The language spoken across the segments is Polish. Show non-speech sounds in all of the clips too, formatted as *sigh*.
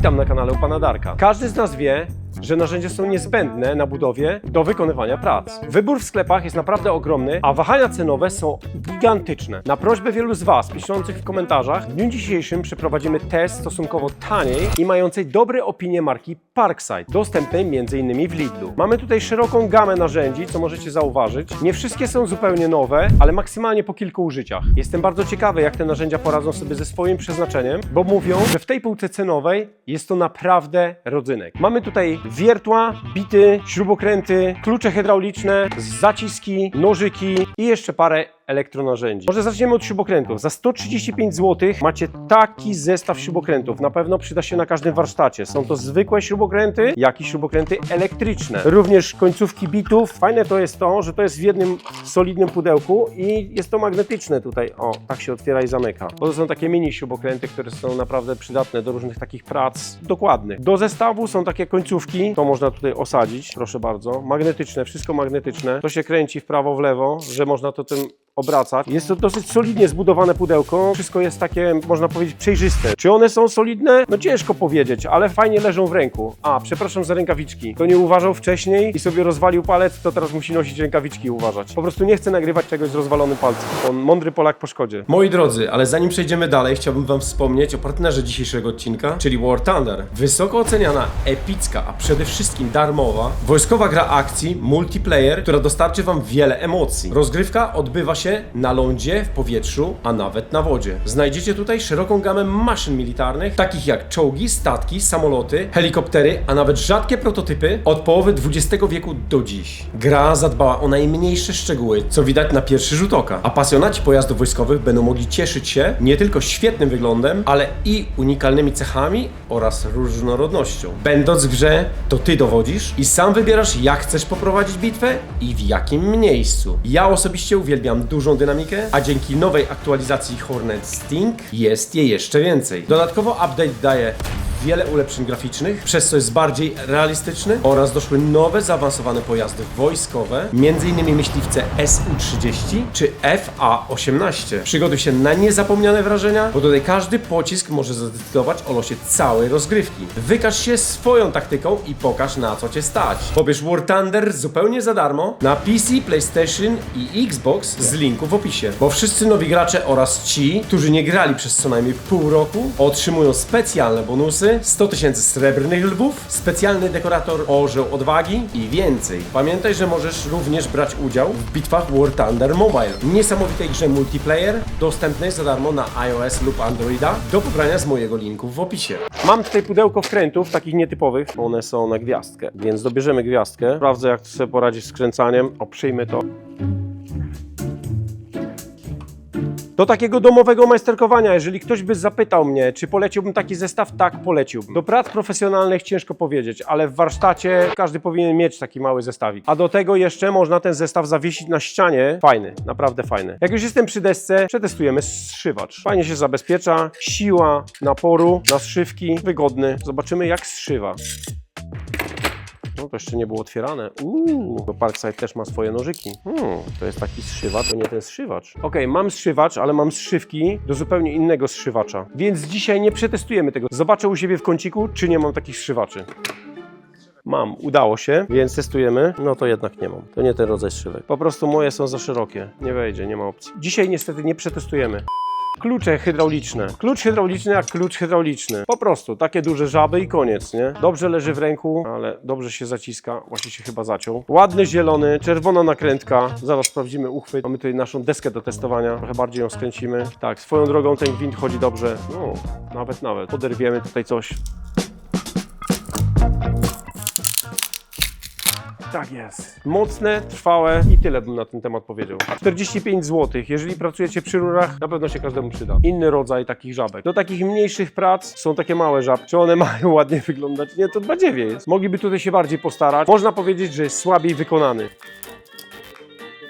Witam na kanale u Pana Darka. Każdy z nas wie, że narzędzia są niezbędne na budowie do wykonywania prac. Wybór w sklepach jest naprawdę ogromny, a wahania cenowe są gigantyczne. Na prośbę wielu z Was piszących w komentarzach, w dniu dzisiejszym przeprowadzimy test stosunkowo taniej i mającej dobre opinie marki Parkside, dostępnej m.in. w Lidlu. Mamy tutaj szeroką gamę narzędzi, co możecie zauważyć. Nie wszystkie są zupełnie nowe, ale maksymalnie po kilku użyciach. Jestem bardzo ciekawy, jak te narzędzia poradzą sobie ze swoim przeznaczeniem, bo mówią, że w tej półce cenowej jest to naprawdę rodzynek. Mamy tutaj wiertła, bity, śrubokręty, klucze hydrauliczne, zaciski, nożyki i jeszcze parę elektronarzędzi. Może zaczniemy od śrubokrętów. Za 135 zł macie taki zestaw śrubokrętów. Na pewno przyda się na każdym warsztacie. Są to zwykłe śrubokręty, jak i śrubokręty elektryczne. Również końcówki bitów. Fajne to jest to, że to jest w jednym solidnym pudełku i jest to magnetyczne tutaj. O, tak się otwiera i zamyka. Bo to są takie mini śrubokręty, które są naprawdę przydatne do różnych takich prac dokładnych. Do zestawu są takie końcówki, to można tutaj osadzić, proszę bardzo. Magnetyczne, wszystko magnetyczne. To się kręci w prawo, w lewo, że można to tym obracać. Jest to dosyć solidnie zbudowane pudełko. Wszystko jest takie, można powiedzieć, przejrzyste. Czy one są solidne? No ciężko powiedzieć, ale fajnie leżą w ręku. A, przepraszam za rękawiczki. Kto nie uważał wcześniej i sobie rozwalił palec, to teraz musi nosić rękawiczki uważać. Po prostu nie chcę nagrywać czegoś z rozwalonym palcem. On mądry Polak po szkodzie. Moi drodzy, ale zanim przejdziemy dalej, chciałbym Wam wspomnieć o partnerze dzisiejszego odcinka, czyli War Thunder. Wysoko oceniana, epicka, a przede wszystkim darmowa, wojskowa gra akcji, multiplayer, która dostarczy Wam wiele emocji. Rozgrywka odbywa się na lądzie, w powietrzu, a nawet na wodzie. Znajdziecie tutaj szeroką gamę maszyn militarnych, takich jak czołgi, statki, samoloty, helikoptery, a nawet rzadkie prototypy od połowy XX wieku do dziś. Gra zadbała o najmniejsze szczegóły, co widać na pierwszy rzut oka. Pasjonaci pojazdów wojskowych będą mogli cieszyć się nie tylko świetnym wyglądem, ale i unikalnymi cechami oraz różnorodnością. Będąc w grze, to ty dowodzisz i sam wybierasz, jak chcesz poprowadzić bitwę i w jakim miejscu. Ja osobiście uwielbiam dużą dynamikę, a dzięki nowej aktualizacji Hornet Sting jest jej jeszcze więcej. Dodatkowo update daje wiele ulepszeń graficznych, przez co jest bardziej realistyczny oraz doszły nowe zaawansowane pojazdy wojskowe, m.in. myśliwce SU-30 czy FA-18. Przygotuj się na niezapomniane wrażenia, bo tutaj każdy pocisk może zadecydować o losie całej rozgrywki. Wykaż się swoją taktyką i pokaż na co cię stać. Pobierz War Thunder zupełnie za darmo na PC, PlayStation i Xbox z linku w opisie, bo wszyscy nowi gracze oraz ci, którzy nie grali przez co najmniej pół roku, otrzymują specjalne bonusy, 100 tysięcy srebrnych lwów, specjalny dekorator orzeł odwagi i więcej. Pamiętaj, że możesz również brać udział w bitwach War Thunder Mobile, niesamowitej grze multiplayer, dostępnej za darmo na iOS lub Androida, do pobrania z mojego linku w opisie. Mam tutaj pudełko wkrętów, takich nietypowych. One są na gwiazdkę, więc dobierzemy gwiazdkę. Sprawdzę, jak sobie poradzić z kręcaniem. O, przyjmę to. Do takiego domowego majsterkowania, jeżeli ktoś by zapytał mnie, czy poleciłbym taki zestaw, tak poleciłbym. Do prac profesjonalnych ciężko powiedzieć, ale w warsztacie każdy powinien mieć taki mały zestawik. A do tego jeszcze można ten zestaw zawiesić na ścianie. Fajny, naprawdę fajny. Jak już jestem przy desce, przetestujemy zszywacz. Fajnie się zabezpiecza, siła naporu na zszywki, wygodny. Zobaczymy jak zszywa. To jeszcze nie było otwierane. Uuu, bo Parkside też ma swoje nożyki. Hmm, to jest taki zszywacz, to nie ten zszywacz. Okej, mam zszywacz, ale mam zszywki do zupełnie innego zszywacza. Więc dzisiaj nie przetestujemy tego. Zobaczę u siebie w kąciku, czy nie mam takich zszywaczy. Mam, udało się, więc testujemy. No to jednak nie mam. To nie ten rodzaj zszywek. Po prostu moje są za szerokie. Nie wejdzie, nie ma opcji. Dzisiaj niestety nie przetestujemy. Klucze hydrauliczne. Klucz hydrauliczny jak klucz hydrauliczny. Po prostu takie duże żaby i koniec, nie? Dobrze leży w ręku, ale dobrze się zaciska. Właśnie się chyba zaciął. Ładny zielony, czerwona nakrętka. Zaraz sprawdzimy uchwyt. Mamy tutaj naszą deskę do testowania. Trochę bardziej ją skręcimy. Tak, swoją drogą ten gwint chodzi dobrze. No, nawet, nawet. Poderwiemy tutaj coś. Tak jest. Mocne, trwałe i tyle bym na ten temat powiedział. 45 zł. Jeżeli pracujecie przy rurach, na pewno się każdemu przyda. Inny rodzaj takich żabek. Do takich mniejszych prac są takie małe żabki. One *laughs* mają ładnie wyglądać? Nie, to badziewie jest. Mogliby tutaj się bardziej postarać. Można powiedzieć, że jest słabiej wykonany.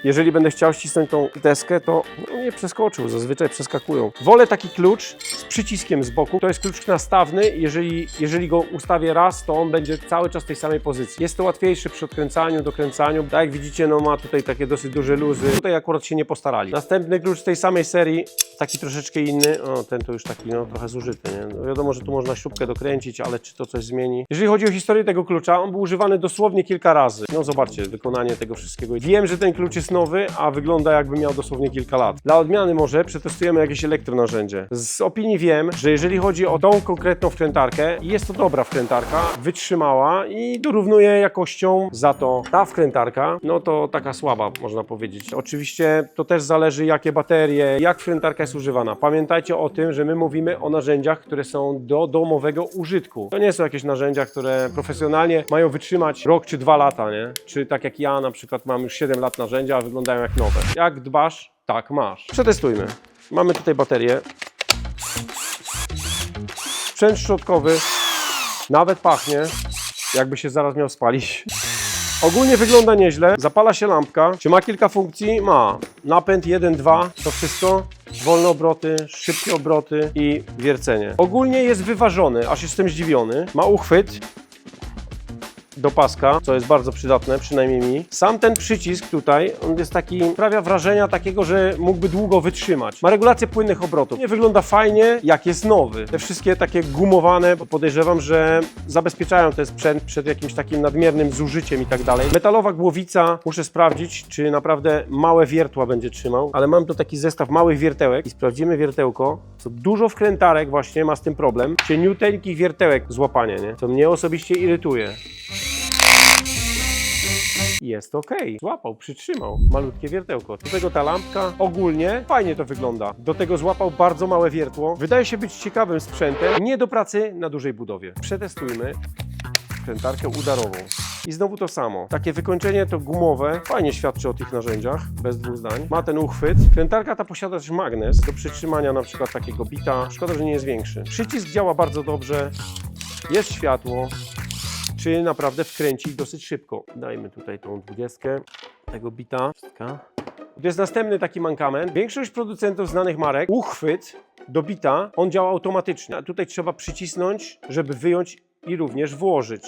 Jeżeli będę chciał ścisnąć tą deskę, to no, nie przeskoczył, zazwyczaj przeskakują. Wolę taki klucz z przyciskiem z boku, to jest klucz nastawny, jeżeli, jeżeli go ustawię raz, to on będzie cały czas w tej samej pozycji. Jest to łatwiejsze przy odkręcaniu, dokręcaniu, tak jak widzicie, no ma tutaj takie dosyć duże luzy, tutaj akurat się nie postarali. Następny klucz z tej samej serii, taki troszeczkę inny, o ten to już taki no trochę zużyty, nie? No, wiadomo, że tu można śrubkę dokręcić, ale czy to coś zmieni? Jeżeli chodzi o historię tego klucza, on był używany dosłownie kilka razy. No zobaczcie, wykonanie tego wszystkiego. Wiem, że ten klucz jest nowy, a wygląda jakby miał dosłownie kilka lat. Dla odmiany może przetestujemy jakieś elektronarzędzie. Z opinii wiem, że jeżeli chodzi o tą konkretną wkrętarkę, jest to dobra wkrętarka, wytrzymała i dorównuje jakością za to ta wkrętarka, no to taka słaba, można powiedzieć. Oczywiście to też zależy jakie baterie, jak wkrętarka jest używana. Pamiętajcie o tym, że my mówimy o narzędziach, które są do domowego użytku. To nie są jakieś narzędzia, które profesjonalnie mają wytrzymać rok czy dwa lata, nie? Czy tak jak ja na przykład mam już 7 lat narzędzia, wyglądają jak nowe. Jak dbasz, tak masz. Przetestujmy. Mamy tutaj baterię. Sprzęt szczotkowy nawet pachnie, jakby się zaraz miał spalić. Ogólnie wygląda nieźle, zapala się lampka. Czy ma kilka funkcji? Ma. Napęd 1, 2, to wszystko. Wolne obroty, szybkie obroty i wiercenie. Ogólnie jest wyważony, aż jestem zdziwiony. Ma uchwyt do paska, co jest bardzo przydatne, przynajmniej mi. Sam ten przycisk tutaj, on jest taki, sprawia wrażenia takiego, że mógłby długo wytrzymać. Ma regulację płynnych obrotów. Nie wygląda fajnie, jak jest nowy. Te wszystkie takie gumowane, bo podejrzewam, że zabezpieczają ten sprzęt przed jakimś takim nadmiernym zużyciem i tak dalej. Metalowa głowica, muszę sprawdzić, czy naprawdę małe wiertła będzie trzymał, ale mam tu taki zestaw małych wiertełek i sprawdzimy wiertełko, co dużo wkrętarek właśnie ma z tym problem, cieniuteńkich wiertełek złapanie, nie? Co mnie osobiście irytuje. Jest ok. Złapał, przytrzymał. Malutkie wiertełko. Do tego ta lampka. Ogólnie fajnie to wygląda. Do tego złapał bardzo małe wiertło. Wydaje się być ciekawym sprzętem. Nie do pracy na dużej budowie. Przetestujmy krętarkę udarową. I znowu to samo. Takie wykończenie to gumowe. Fajnie świadczy o tych narzędziach, bez dwóch zdań. Ma ten uchwyt. Krętarka ta posiada też magnes do przytrzymania na przykład takiego bita. Szkoda, że nie jest większy. Przycisk działa bardzo dobrze. Jest światło czy naprawdę wkręci dosyć szybko. Dajmy tutaj tą dwudziestkę tego bita. To jest następny taki mankament. Większość producentów znanych marek, uchwyt do bita, on działa automatycznie. A tutaj trzeba przycisnąć, żeby wyjąć i również włożyć.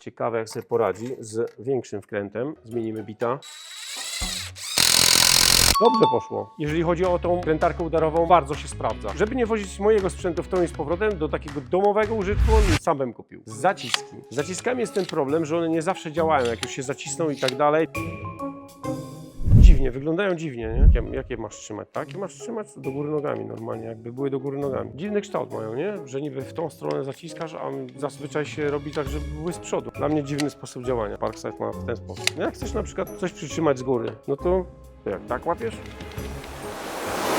Ciekawe jak sobie poradzi z większym wkrętem. Zmienimy bita. Dobrze poszło. Jeżeli chodzi o tą krętarkę udarową, bardzo się sprawdza. Żeby nie wozić mojego sprzętu w tą i z powrotem do takiego domowego użytku, sam bym kupił. Zaciski. Z zaciskami jest ten problem, że one nie zawsze działają, jak już się zacisną i tak dalej. Dziwnie, wyglądają dziwnie, nie? Jakie, jakie masz trzymać? Takie masz trzymać do góry nogami normalnie, jakby były do góry nogami. Dziwny kształt mają, nie? Że niby w tą stronę zaciskasz, a zazwyczaj się robi tak, żeby były z przodu. Dla mnie dziwny sposób działania. Parkside ma w ten sposób. No jak chcesz na przykład coś przytrzymać z góry, no to to jak tak łapiesz?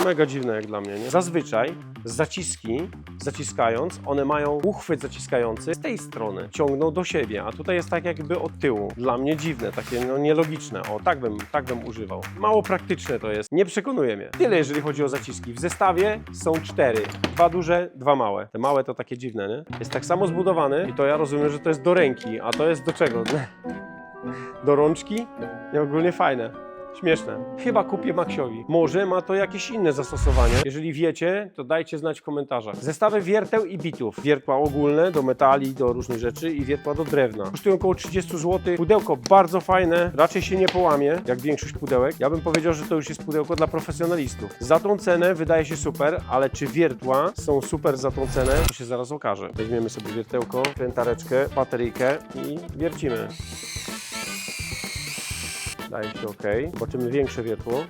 Mega dziwne jak dla mnie, nie? Zazwyczaj zaciski, zaciskając, one mają uchwyt zaciskający z tej strony, ciągną do siebie, a tutaj jest tak jakby od tyłu. Dla mnie dziwne, takie no nielogiczne. O, tak bym, tak bym używał. Mało praktyczne to jest, nie przekonuje mnie. Tyle jeżeli chodzi o zaciski. W zestawie są cztery. Dwa duże, dwa małe. Te małe to takie dziwne, nie? Jest tak samo zbudowany i to ja rozumiem, że to jest do ręki, a to jest do czego? *laughs* Do rączki? I ogólnie fajne. Śmieszne. Chyba kupię Maxiowi. Może ma to jakieś inne zastosowanie. Jeżeli wiecie, to dajcie znać w komentarzach. Zestawy wierteł i bitów. Wiertła ogólne do metali, do różnych rzeczy i wiertła do drewna. Kosztują około 30 zł. Pudełko bardzo fajne, raczej się nie połamie, jak większość pudełek. Ja bym powiedział, że to już jest pudełko dla profesjonalistów. Za tą cenę wydaje się super, ale czy wiertła są super za tą cenę, to się zaraz okaże. Weźmiemy sobie wiertełko, krętareczkę, bateryjkę i wiercimy. Daje się OK. Zobaczymy większe wiertło.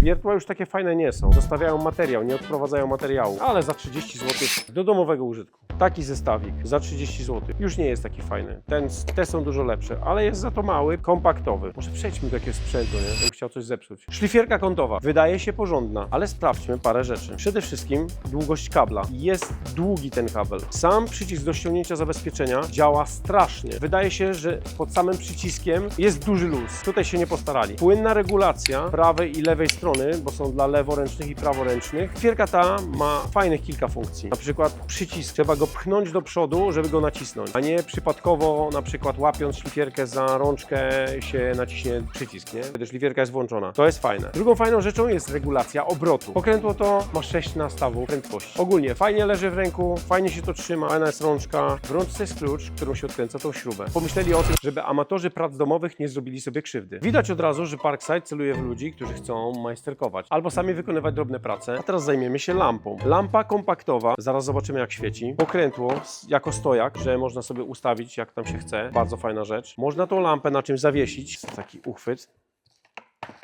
Wiertła już takie fajne nie są. Zostawiają materiał, nie odprowadzają materiału, ale za 30 zł do domowego użytku. Taki zestawik za 30 zł. Już nie jest taki fajny. Ten, te są dużo lepsze, ale jest za to mały, kompaktowy. Może przejdźmy do jakiegoś sprzętu, nie? Bym chciał coś zepsuć. Szlifierka kątowa. Wydaje się porządna, ale sprawdźmy parę rzeczy. Przede wszystkim długość kabla. Jest długi ten kabel. Sam przycisk do ściągnięcia zabezpieczenia działa strasznie. Wydaje się, że pod samym przyciskiem jest duży luz. Tutaj się nie postarali. Płynna regulacja prawej i lewej strony, bo są dla leworęcznych i praworęcznych. Szlifierka ta ma fajnych kilka funkcji. Na przykład przycisk, trzeba go pchnąć do przodu, żeby go nacisnąć, a nie przypadkowo na przykład łapiąc szlifierkę za rączkę się naciśnie przycisk, nie? Wtedy szlifierka jest włączona. To jest fajne. Drugą fajną rzeczą jest regulacja obrotu. Pokrętło to ma 6 nastawów prędkości. Ogólnie fajnie leży w ręku, fajnie się to trzyma, fajna jest rączka. W rączce jest klucz, którą się odkręca tą śrubę. Pomyśleli o tym, żeby amatorzy prac domowych nie zrobili sobie krzywdy. Widać od razu, że Parkside celuje w ludzi, którzy chcą majsterkować albo sami wykonywać drobne prace. A teraz zajmiemy się lampą. Lampa kompaktowa, zaraz zobaczymy jak świeci. Pokrętło jako stojak, że można sobie ustawić jak tam się chce. Bardzo fajna rzecz. Można tą lampę na czymś zawiesić. Taki uchwyt.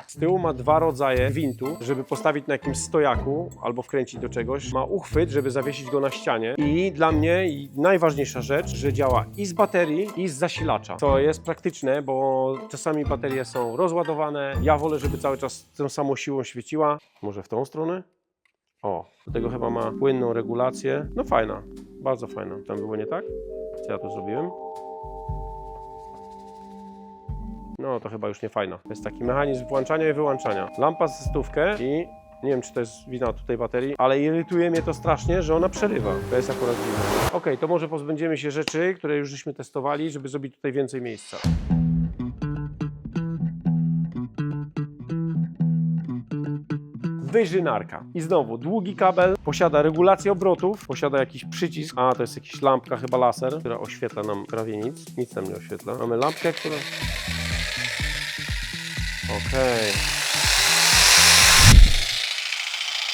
Z tyłu ma dwa rodzaje gwintu, żeby postawić na jakimś stojaku albo wkręcić do czegoś. Ma uchwyt, żeby zawiesić go na ścianie. I dla mnie najważniejsza rzecz, że działa i z baterii, i z zasilacza. To jest praktyczne, bo czasami baterie są rozładowane. Ja wolę, żeby cały czas tą samą siłą świeciła. Może w tą stronę? O, do tego chyba ma płynną regulację. No fajna, bardzo fajna. Tam było nie tak? Co ja tu zrobiłem? No to chyba już nie fajna. To jest taki mechanizm włączania i wyłączania. Lampa z stówkę i nie wiem, czy to jest wina tutaj baterii, ale irytuje mnie to strasznie, że ona przerywa. To jest akurat dziwne. Okej, to może pozbędziemy się rzeczy, które już żeśmy testowali, żeby zrobić tutaj więcej miejsca. Wyżynarka. I znowu długi kabel, posiada regulację obrotów, posiada jakiś przycisk, a to jest jakaś lampka, chyba laser, która oświetla nam prawie nic. Nic nam nie oświetla. Mamy lampkę, która... Okej.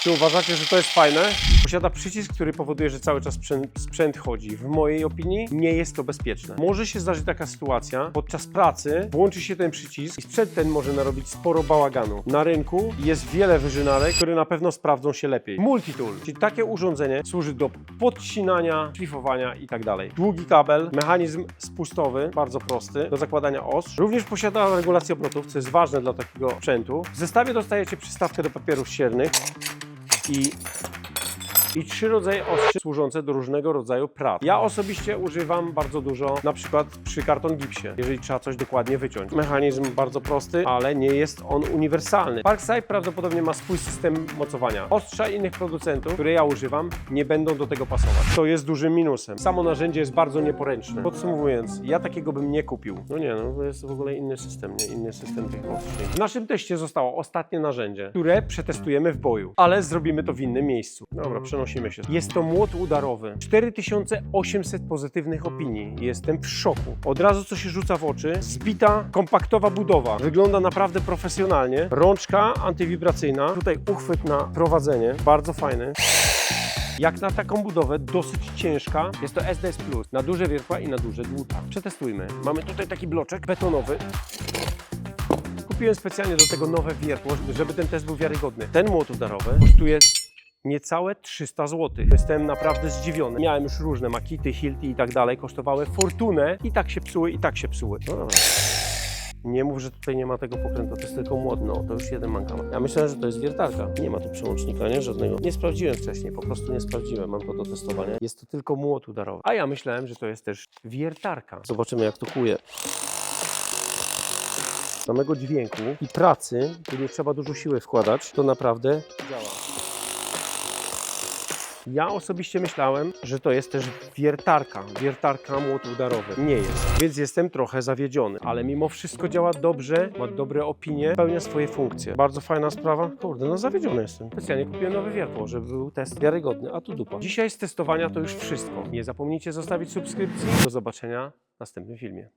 Czy uważacie, że to jest fajne? Posiada przycisk, który powoduje, że cały czas sprzęt, chodzi. W mojej opinii nie jest to bezpieczne. Może się zdarzyć taka sytuacja, podczas pracy włączy się ten przycisk i sprzęt ten może narobić sporo bałaganu. Na rynku jest wiele wyżynarek, które na pewno sprawdzą się lepiej. Multitool, czyli takie urządzenie służy do podcinania, szlifowania i tak. Długi kabel, mechanizm spustowy, bardzo prosty, do zakładania os. Również posiada regulację obrotów, co jest ważne dla takiego sprzętu. W zestawie dostajecie przystawkę do papierów ściernych i i trzy rodzaje ostrzy służące do różnego rodzaju prac. Ja osobiście używam bardzo dużo, na przykład przy karton gipsie, jeżeli trzeba coś dokładnie wyciąć. Mechanizm bardzo prosty, ale nie jest on uniwersalny. Parkside prawdopodobnie ma swój system mocowania. Ostrza innych producentów, które ja używam, nie będą do tego pasować. To jest dużym minusem. Samo narzędzie jest bardzo nieporęczne. Podsumowując, ja takiego bym nie kupił. No nie, no to jest w ogóle inny system, nie? Inny system tych ostrzeń. W naszym teście zostało ostatnie narzędzie, które przetestujemy w boju, ale zrobimy to w innym miejscu. Dobra, przenosimy się. Jest to młot udarowy. 4800 pozytywnych opinii. Jestem w szoku. Od razu co się rzuca w oczy, zbita, kompaktowa budowa. Wygląda naprawdę profesjonalnie. Rączka antywibracyjna. Tutaj uchwyt na prowadzenie. Bardzo fajny. Jak na taką budowę dosyć ciężka, jest to SDS Plus na duże wiertła i na duże dłuta. Przetestujmy. Mamy tutaj taki bloczek betonowy. Kupiłem specjalnie do tego nowe wiertło, żeby ten test był wiarygodny. Ten młot udarowy kosztuje niecałe 300 zł. Jestem naprawdę zdziwiony. Miałem już różne makity, hilty i tak dalej, kosztowały fortunę i tak się psuły, i tak się psuły. No dobra. Nie mów, że tutaj nie ma tego pokrętła, to jest tylko młot. No, to już jeden mankament. Ja myślałem, że to jest wiertarka. Nie ma tu przełącznika, nie? Żadnego. Nie sprawdziłem wcześniej, po prostu nie sprawdziłem. Mam to do testowania. Jest to tylko młot udarowy. A ja myślałem, że to jest też wiertarka. Zobaczymy, jak to kuje samego dźwięku i pracy, tu nie trzeba dużo siły wkładać, to naprawdę działa. Ja osobiście myślałem, że to jest też wiertarka, wiertarka młot udarowy. Nie jest, więc jestem trochę zawiedziony, ale mimo wszystko działa dobrze, ma dobre opinie, spełnia swoje funkcje. Bardzo fajna sprawa. Kurde, no zawiedziony jestem. Specjalnie kupiłem nowe wiertło, żeby był test wiarygodny, a tu dupa. Dzisiaj z testowania to już wszystko. Nie zapomnijcie zostawić subskrypcji. Do zobaczenia w następnym filmie.